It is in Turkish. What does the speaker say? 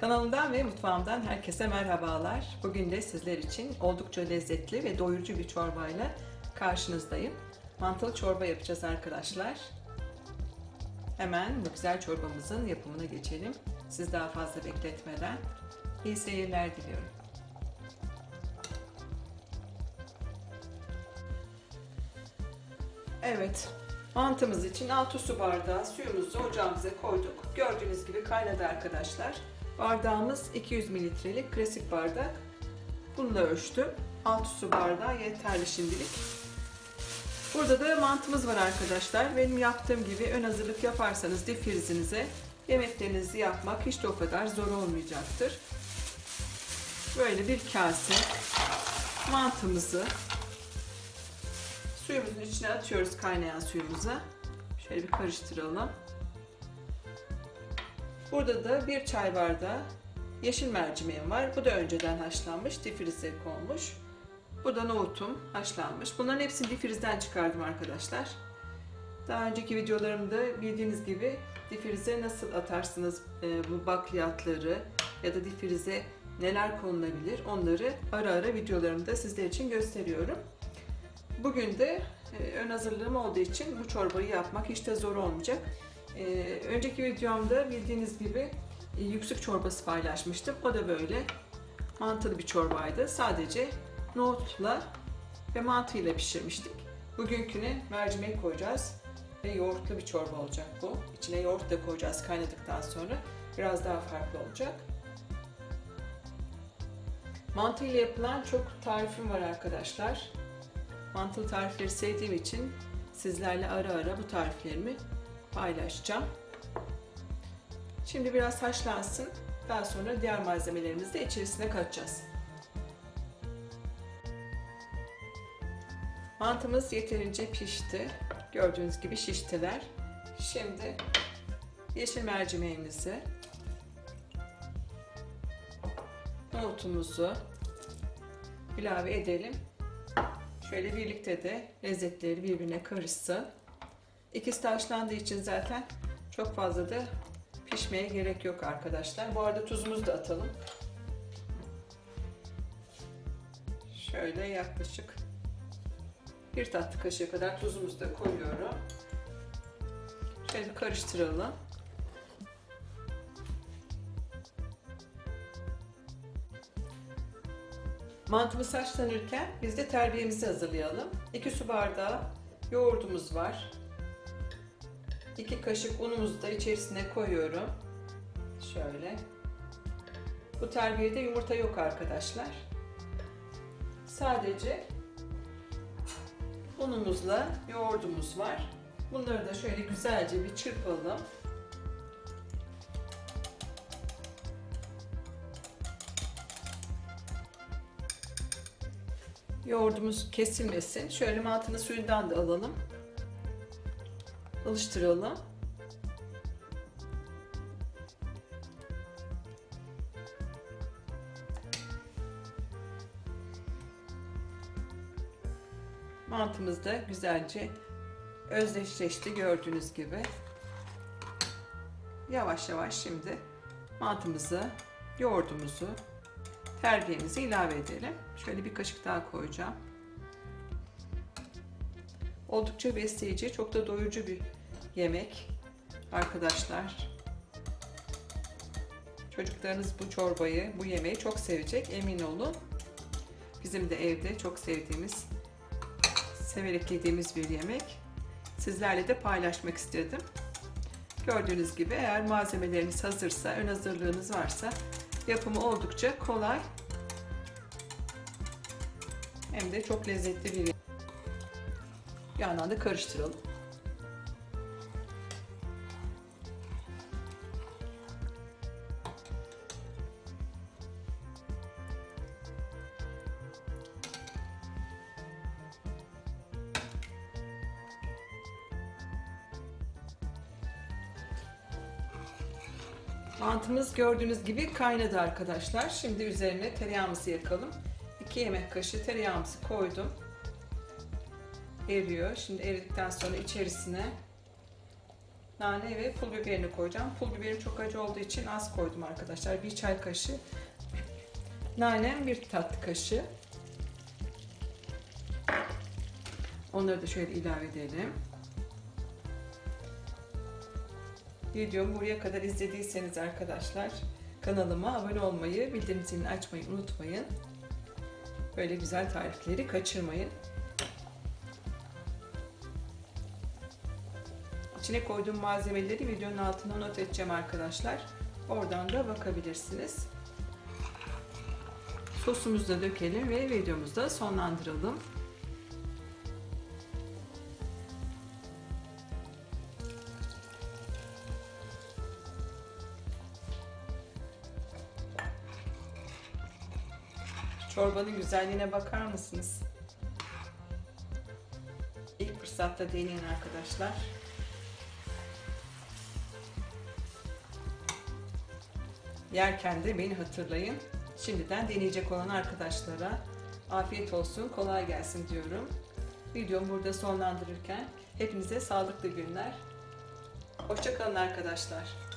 Kanalımdan ve mutfağımdan herkese merhabalar. Bugün de sizler için oldukça lezzetli ve doyurucu bir çorbayla karşınızdayım. Mantılı çorba yapacağız arkadaşlar. Hemen bu güzel çorbamızın yapımına geçelim. Siz daha fazla bekletmeden iyi seyirler diliyorum. Evet, mantımız için 6 su bardağı suyumuzu ocağımıza koyduk. Gördüğünüz gibi kaynadı arkadaşlar. Bardağımız 200 mililitrelik klasik bardak. Bunu da ölçtüm. 6 su bardağı yeterli şimdilik. Burada da mantımız var arkadaşlar. Benim yaptığım gibi ön hazırlık yaparsanız difrizinize yemeklerinizi yapmak hiç de o kadar zor olmayacaktır. Böyle bir kase mantımızı suyumuzun içine atıyoruz kaynayan suyumuza. Şöyle bir karıştıralım. Burada da bir çay bardağı yeşil mercimeğim var. Bu da önceden haşlanmış, difrize konmuş. Bu da nohutum haşlanmış. Bunların hepsini difrizden çıkardım arkadaşlar. Daha önceki videolarımda bildiğiniz gibi difrize nasıl atarsınız e, bu bakliyatları ya da difrize neler konulabilir onları ara ara videolarımda sizler için gösteriyorum. Bugün de e, ön hazırlığım olduğu için bu çorbayı yapmak hiç de zor olmayacak. E, önceki videomda bildiğiniz gibi e, yüksük çorbası paylaşmıştım. O da böyle mantılı bir çorbaydı. Sadece nohutla ve mantıyla pişirmiştik. Bugünküne mercimek koyacağız ve yoğurtlu bir çorba olacak bu. İçine yoğurt da koyacağız kaynadıktan sonra. Biraz daha farklı olacak. Mantı ile yapılan çok tarifim var arkadaşlar. Mantılı tarifleri sevdiğim için sizlerle ara ara bu tariflerimi paylaşacağım. Şimdi biraz haşlansın. Daha sonra diğer malzemelerimizi de içerisine katacağız. Mantımız yeterince pişti. Gördüğünüz gibi şiştiler. Şimdi yeşil mercimeğimizi, nohutumuzu ilave edelim. Şöyle birlikte de lezzetleri birbirine karışsın. İkisi de için zaten çok fazla da pişmeye gerek yok arkadaşlar. Bu arada tuzumuzu da atalım. Şöyle yaklaşık bir tatlı kaşığı kadar tuzumuzu da koyuyorum. Şöyle karıştıralım. Mantımız haşlanırken biz de terbiyemizi hazırlayalım. 2 su bardağı yoğurdumuz var. 2 kaşık unumuzu da içerisine koyuyorum. Şöyle. Bu terbiyede yumurta yok arkadaşlar. Sadece unumuzla yoğurdumuz var. Bunları da şöyle güzelce bir çırpalım. Yoğurdumuz kesilmesin. Şöyle mantının suyundan da alalım. Alıştıralım. Mantımız da güzelce özdeşleşti gördüğünüz gibi. Yavaş yavaş şimdi mantımızı, yoğurdumuzu, terbiyemizi ilave edelim. Şöyle bir kaşık daha koyacağım. Oldukça besleyici, çok da doyurucu bir yemek arkadaşlar. Çocuklarınız bu çorbayı, bu yemeği çok sevecek emin olun. Bizim de evde çok sevdiğimiz, severek yediğimiz bir yemek. Sizlerle de paylaşmak istedim. Gördüğünüz gibi eğer malzemeleriniz hazırsa, ön hazırlığınız varsa yapımı oldukça kolay. Hem de çok lezzetli bir yemek. Bir yandan da karıştıralım. Mantımız gördüğünüz gibi kaynadı arkadaşlar. Şimdi üzerine tereyağımızı yakalım. 2 yemek kaşığı tereyağımızı koydum. Eriyor. Şimdi eridikten sonra içerisine nane ve pul biberini koyacağım. Pul biberim çok acı olduğu için az koydum arkadaşlar. Bir çay kaşığı. Nanem bir tatlı kaşığı. Onları da şöyle ilave edelim. Videomu buraya kadar izlediyseniz arkadaşlar kanalıma abone olmayı, bildirim zilini açmayı unutmayın. Böyle güzel tarifleri kaçırmayın. İçine koyduğum malzemeleri videonun altına not edeceğim arkadaşlar. Oradan da bakabilirsiniz. Sosumuzu da dökelim ve videomuzu da sonlandıralım. Çorbanın güzelliğine bakar mısınız? İlk fırsatta deneyin arkadaşlar. Yerken de beni hatırlayın. Şimdiden deneyecek olan arkadaşlara afiyet olsun, kolay gelsin diyorum. Videomu burada sonlandırırken hepinize sağlıklı günler. Hoşçakalın arkadaşlar.